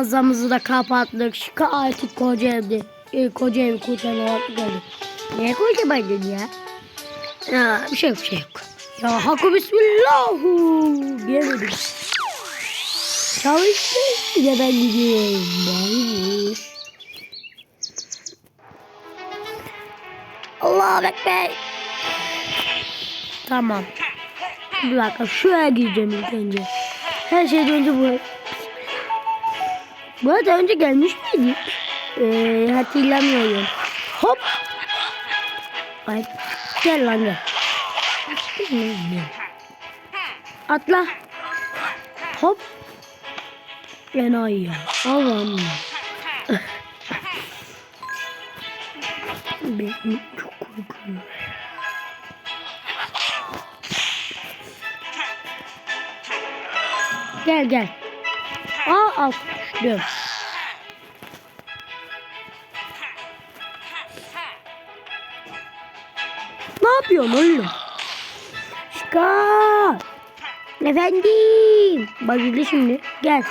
mağazamızı da kapattık. Şu artık koca evde. E, koca evi kurtarmak geldi. Niye koca baydın ya? Ya bir şey yok bir şey yok. Ya hakkı bismillahu. Gelemedim. Çalıştı. Bir de ben gidiyorum. Baymış. Allahu Ekber. Tamam. Bir dakika şuraya gireceğim ilk önce. Her şeyden önce bu. Bu arada önce gelmiş miydik? Ee, hatırlamıyorum. Hop. Ay gel lan gel. Atla. Hop. Enayi ya. Allah'ım. Benim çok korkuyorum. Gel gel. Aa al. Düştüm. Ne yapıyorsun oğlum? Şika. Efendim. Bak şimdi. Gel.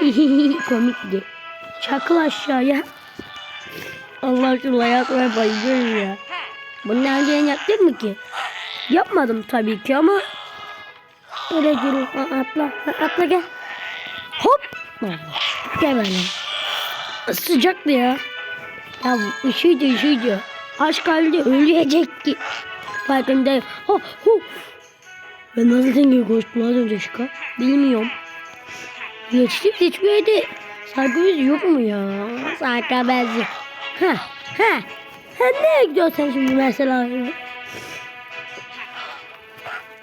Komikti. Çakıl aşağıya. Allah aşkına yapmaya bayılıyorum ya. Bunu daha önce yaptık mı ki? Yapmadım tabii ki ama öyle durun. Aa, Atla, atla gel. Hop. Gel böyle. Sıcaktı ya. Ya üşüydü üşüydü. Aşk halde ölecekti. Farkındayım. Ha, hu. Ben nasıl dengeye koştum az önce şıka? Bilmiyorum. Geçtik yerde saygımız yok mu ya? Sarka benzi. Ha ha. Ha nereye gidiyorsun sen şimdi mesela?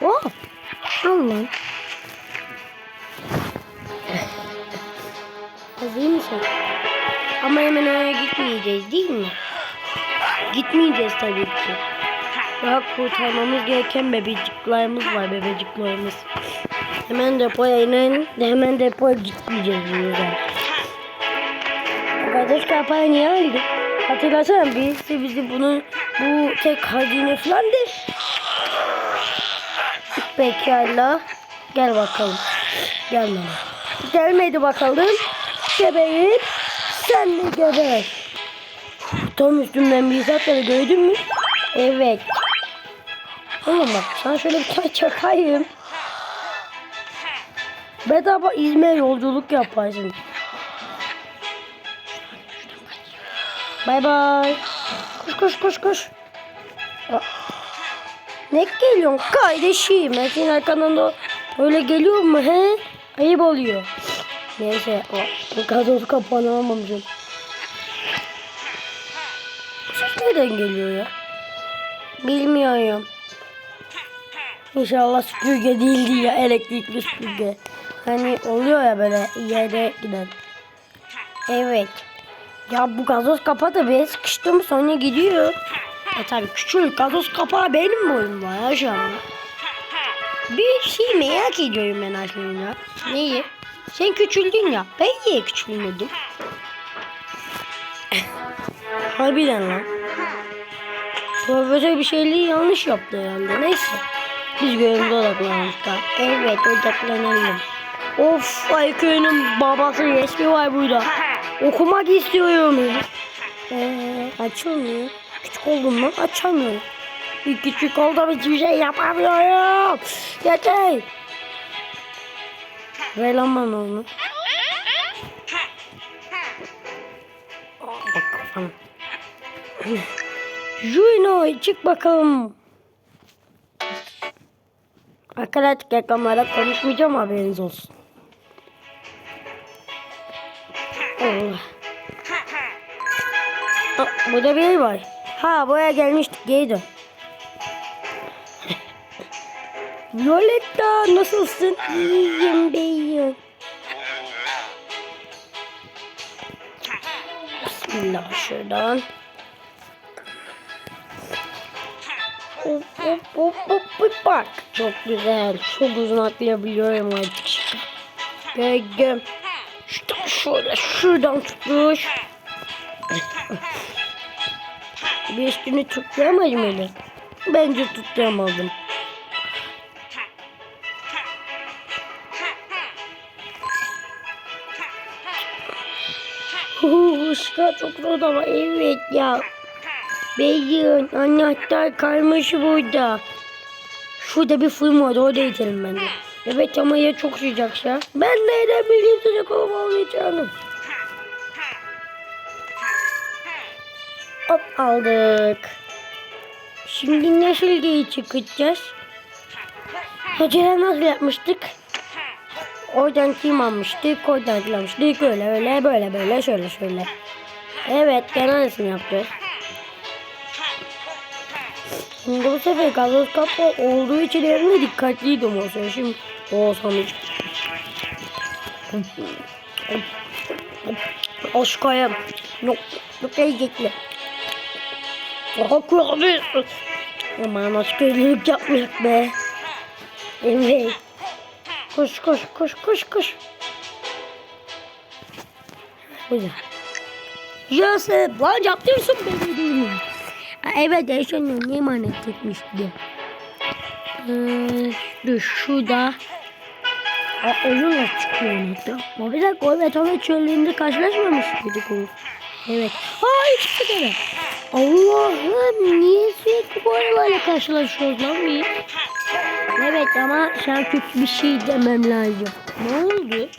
Oh. Allah. Hazır mısın? Ama hemen oraya gitmeyeceğiz değil mi? Gitmeyeceğiz tabii ki. Daha kurtarmamız gereken bebeciklerimiz var bebeciklerimiz. Hemen depoya inin. Hemen depoya gitmeyeceğiz bu yüzden. Kardeş kapağı niye aldı? Hatırlasana birisi bizi bunu bu tek hazine falandı. Pekala. Gel bakalım. Gel bana. Gelmedi bakalım. Geberin. Sen de geber. Tam üstümden bir zatları gördün mü? Evet. Oğlum bak sana şöyle bir tane çakayım. Bedava İzmir yolculuk yaparsın. Bay bay. Koş koş koş koş. Ne geliyorsun kardeşim? Ben senin arkandan da öyle geliyor mu he? Ayıp oluyor. Neyse o gazoz kapağını almamışım. Bu ses nereden geliyor ya? Bilmiyorum. İnşallah süpürge değildi ya elektrikli süpürge. Hani oluyor ya böyle yere giden. Evet. Ya bu gazoz kapağı da be sıkıştım sonra gidiyor. E tabi küçük gazoz kapağı benim boyumda ya şu an. Bir şey merak ediyorum ben aslında. Neyi? Sen küçüldün ya. Ben niye küçülmedim? Harbiden lan. Profesör bir şeyleri yanlış yaptı herhalde. Neyse. Biz görevimize odaklanalım. Evet odaklanalım. Of Ayköy'ün babası resmi var burada. Okumak istiyorum. Ee, açılmıyor. Küçük oldum lan açamıyorum. Bir küçük oldum hiçbir şey yapamıyorum. Yeter. Ver lan bana onu. Bak kafam. Juno çık bakalım. Arkadaşlar reklamlara konuşmayacağım haberiniz olsun. Allah. Aa, burada bir yer var. Ha buraya gelmiştik geri dön. Violetta nasılsın? İyiyim beyim. Bismillah şuradan. Hop hop hop hop hop bak. Çok güzel. Çok uzun atlayabiliyorum artık. Gördüm. Şuradan şöyle şuradan tutmuş. Beş günü tutturamadım öyle. Bence tutturamadım. Işıklar çok zor ama evet ya. Beyin anahtar kaymış burada. Şurada bir fırın var orada itelim ben de. Evet ama ya çok sıcak ya. Ben de edebilirim sıcak olma olmayacağını. Hop aldık. Şimdi nasıl diye çıkacağız? Hocam nasıl yapmıştık? Oradan kim almıştık, oradan kim almıştık, öyle öyle böyle böyle şöyle şöyle. Evet, genel resim yaptık. Şimdi bu sefer gazoz kapı olduğu için elimde dikkatliydim o zaman. Şimdi o sanmış. Aşkayım. Yok, yok yiyecekler. Kurabiye. Aman aşkaylık yapmayak be. Evet. Koş koş koş koş koş. Güzel. Yusuf lan yaptıyorsun beni değil mi? Evet Eşen'le ne emanet etmişti. Ee, dur şurada. Aa, oyun nasıl çıkıyor unuttum. Ama bir dakika evet evet çöllüğünde karşılaşmamış mıydık o? Evet. Aa çıktı gene. Allah'ım niye sürekli bu aralarla karşılaşıyoruz lan biz? Evet ama sen kötü bir şey demem lazım. Ne oldu?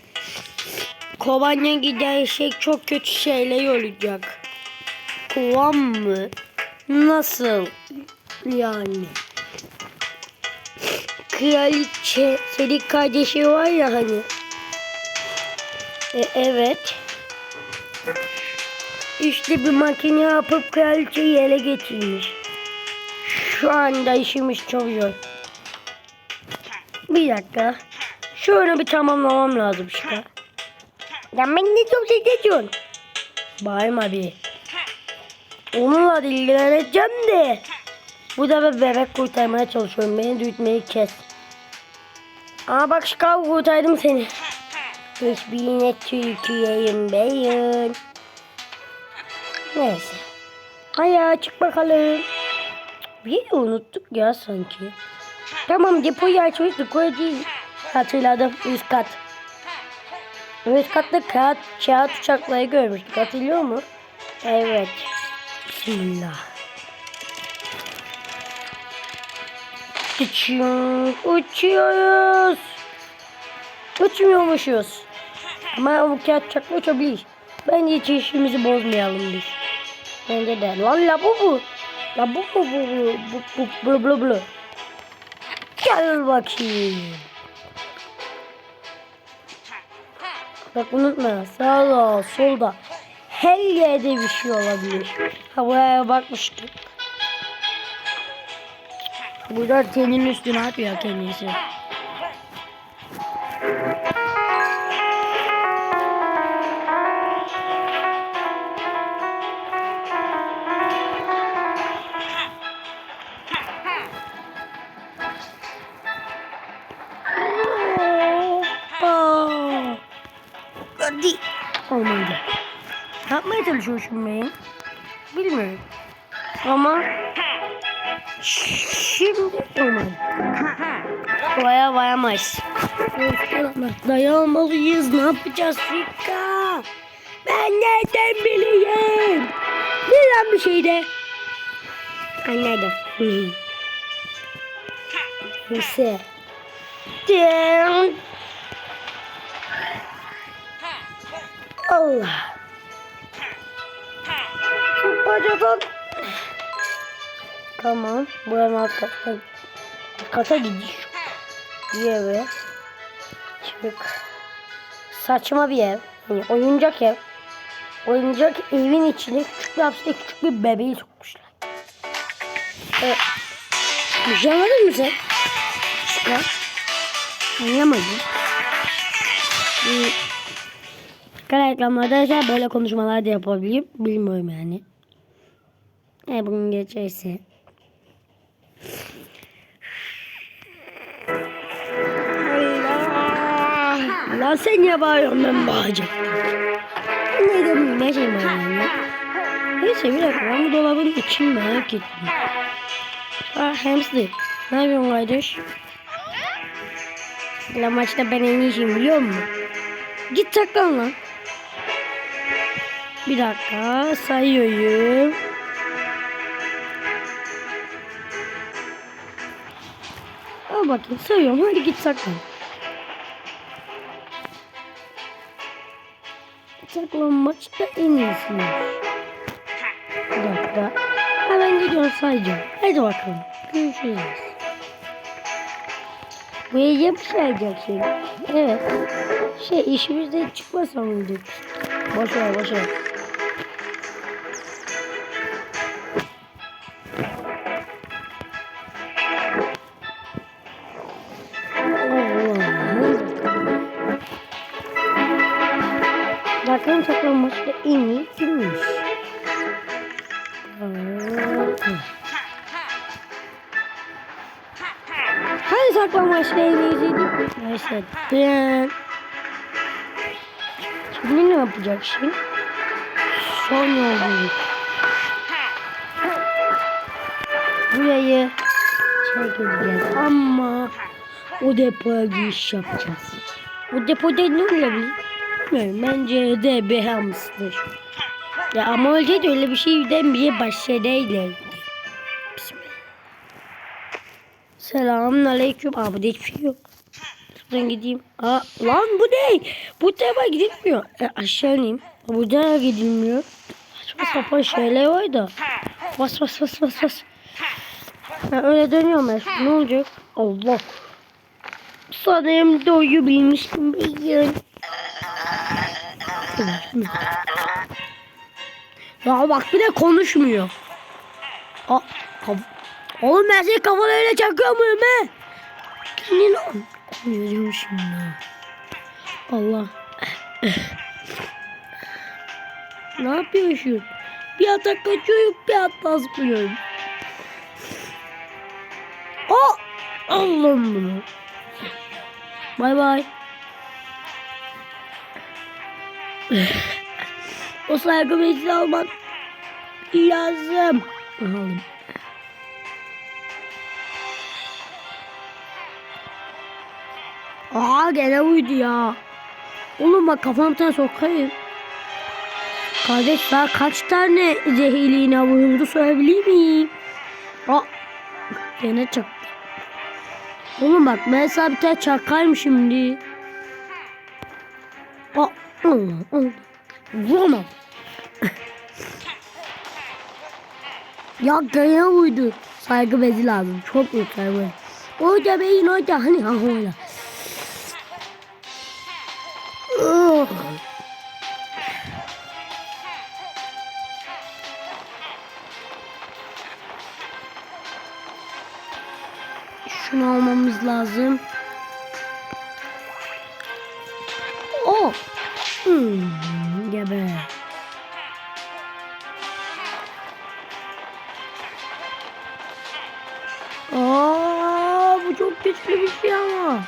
Kovanya giden eşek çok kötü şeyler olacak. Kovan mı? Nasıl? Yani. Kraliçe, senin kardeşi var ya hani. E, evet. İşte bir makine yapıp kraliçeyi ele geçirmiş. Şu anda işimiz çok. Bir dakika. Şöyle bir tamamlamam lazım işte. Ya ben ne çok şey geçiyorsun? Bağırma bir. Onunla ilgileneceğim de. Bu da bir bebek kurtarmaya çalışıyorum. Beni dürtmeyi kes. Aa bak Chicago kurtardım seni. Hiçbirine Türkiye'yim beyin. Neyse. Haya çık bakalım. Bir unuttuk ya sanki. Tamam depoyu açmıştık o değil. Hatırladım üst kat. Üst katta kağıt, kağıt uçakları görmüştük hatırlıyor mu? Evet. Bismillah. Uçuyor, uçuyoruz. Uçmuyormuşuz. Ama bu kağıt uçakla uçabilir. Bence hiç işimizi bozmayalım biz. Bence de. Lan la bu bu. La bu bu bu bu bu bu bu bu. Gel bakayım. Bak unutma sağda solda her yerde bir şey olabilir. Havaya bakmıştık. Burada senin üstüne atıyor kendisi. Çalışıyorsun ben? Bilmiyorum. Ama şimdi olmadı. Baya vayamayız. Dayanmalıyız. Ne yapacağız Rika? Ben nereden bileyim? Ne lan bir şeyde? Anladım. Neyse. Allah. Bacadan. Tamam. Buranın alt kata, kata gidiş. Bir eve. Çık. Saçma bir ev. Yani oyuncak ev. Oyuncak evin içine küçük bir hapiste küçük bir bebeği sokmuşlar. Evet. Şey anladın mı sen? Çıkar. Anlayamadım. Kara reklamlarda böyle konuşmalar da yapabilirim. Bilmiyorum yani. E bugün geçerse. Allah. Lan sen niye bağırıyorsun ben bağıracağım. Ne dedim ne şey var yani. Neyse bir dakika ben bu dolabın içini merak ettim. Ah hamster. Ne yapıyorsun kardeş? La maçta ben en iyiyim biliyor musun? Git saklan lan. Bir dakika sayıyorum. Al bakayım sayıyorum. Hadi git saklan. Saklanmaçta en iyisiymiş. Bir dakika. Hemen gidiyorum sayacağım. Hadi bakalım. Görüşürüz. Bu iyice mi sayacak şimdi? Evet. Şey işimizde hiç çıkmasa mıydık? Boş ver boş ver. Bakalım saklanmaçta en iyi kimmiş? Hani saklanmaçta en? Neyse. Ben... Şimdi ne yapacak şimdi? Son yolculuk. Burayı çekeceğiz ama o depoya giriş yapacağız. O depoda ne olabilir? Bilmiyorum. Bence de bir hamster. Ya ama öyle de öyle bir şeyden bir. Bismillah. Selamun aleyküm. Aa burada hiçbir şey yok. Şuradan gideyim. Aa lan bu ne? Bu tarafa gidilmiyor. E, aşağı ineyim. Buradan gidilmiyor. Saçma sapan şeyler var da. Bas bas bas bas bas. Ha, öyle dönüyorum ben. Ne olacak? Allah. Sanırım doyu bilmiştim. Yani. Ya bak bir de konuşmuyor. Kaf- Oğlum ben senin kafanı öyle çakıyor muyum he? Kendini Konuşuyorum şimdi. Allah. ne yapıyorsun? Bir atak kaçıyorum bir atak zıplıyorum. Aa! Allah'ım bunu. Bay bay. O saygı meclisi almak lazım. Aldım. Aa gene uydu ya. Oğlum bak kafamdan sokayım. Kardeş daha kaç tane zehirli iğne vuruldu sorabilir miyim? Aa gene çaktı. Oğlum bak ben sana bir tane çakayım şimdi. Allah ya gene uydu. Saygı bezi lazım. Çok büyük saygı bezi. Orada beyin orada hani ha orada. Şunu almamız lazım. Hmm, gebe. Aa, bu çok güçlü bir şey ama.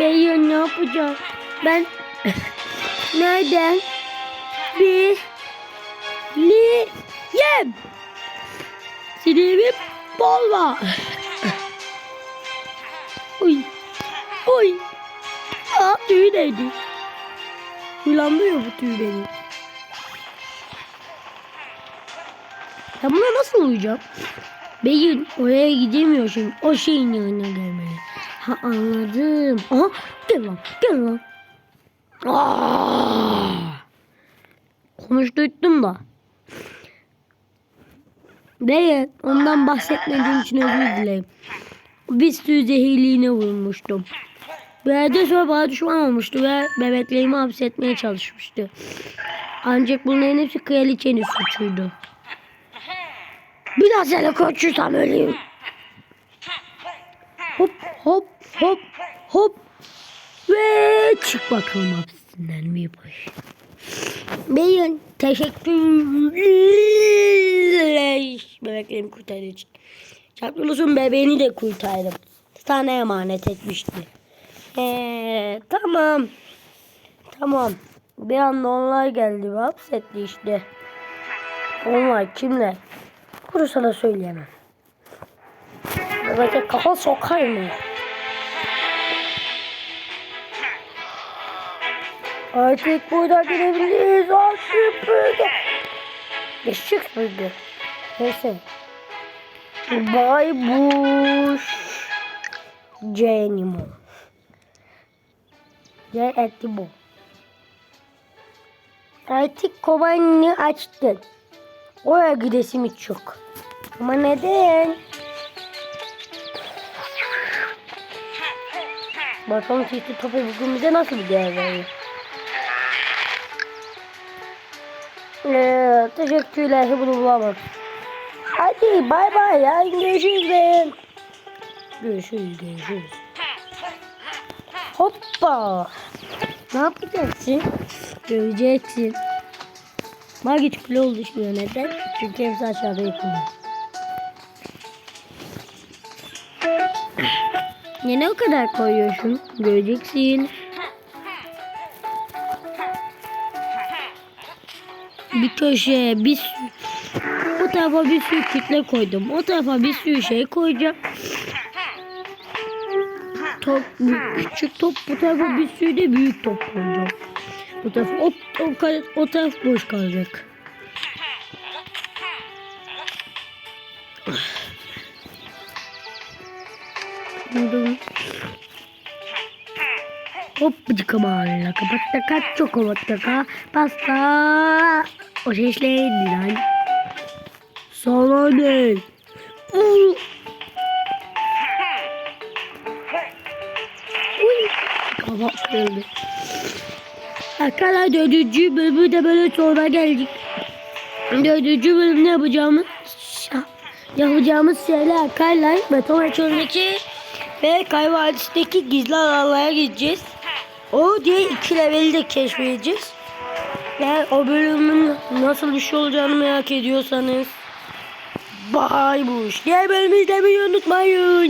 Beyin ne yapacağım? Ben nereden bir li yem silivim bol var. Uy. Uy. Aa tüy neydi? Huylanmıyor bu tüy beni. Ben buna nasıl uyuyacağım? Beyin oraya gidemiyor şimdi. O şeyin yanına gelmeli. Ha anladım. Aha gel lan gel lan. Aa! Konuştuydum da. Beyin ondan bahsetmediğim için özür dilerim. Bir sürü zehirliğine vurmuştum. Yerde sonra bana düşman olmuştu ve bebeklerimi hapsetmeye çalışmıştı. Ancak bunların hepsi kraliçenin suçuydu. Bir daha seni kaçırsam öleyim. Hop hop hop hop. Ve çık bakalım hapsinden bir baş. Beyin teşekkürler. Bebeklerimi kurtardığı için. Çaklulusun bebeğini de kurtardım. Sana emanet etmişti. Ee, tamam. Tamam. Bir anda onlar geldi ve hapsetti işte. Onlar kimler? Bunu sana söyleyemem. Belki kafa sokar mı? Artık buradan gidebiliriz. Artık böyle. Eşek süpürge. Neyse. Baybuş. Cenimo. C etti bu. Artık kovanını açtın. Oraya gidesim hiç yok. Ama neden? Bakalım Titi topu bugün bize nasıl bir değer veriyor. Ee, teşekkürler. Bunu bulamam. Hadi bay bay ya. Görüşürüz. Görüşürüz görüşürüz. Hoppa. Ne yapacaksın? Göreceksin. Magic kule oldu şimdi neden? Çünkü hepsi aşağıda yapılıyor. Niye ne o kadar koyuyorsun? Göreceksin. Bir köşeye bir sürü, tarafa bir sürü kütle koydum. O tarafa bir sürü şey koyacağım. Top, küçük top bu tarafa bir sürü de büyük top koyacağım. Bu taraf o, o, o taraf boş kalacak. Buldum. Hop bıcıka bağırla kapatta kaç çok ovattaka pasta. O neydi lan? Ne? Kafa kırıldı. Arkadaşlar dördüncü bölümü de böyle sonra geldik. Dördüncü bölümde yapacağımız yapacağımız şeyler arkadaşlar beton açıldaki ve Kayvadisi'ndeki gizli alanlara gideceğiz. O diye iki leveli de keşfedeceğiz. Eğer o bölümün nasıl bir şey olacağını merak ediyorsanız Bay buş. Diğer bölümü izlemeyi unutmayın.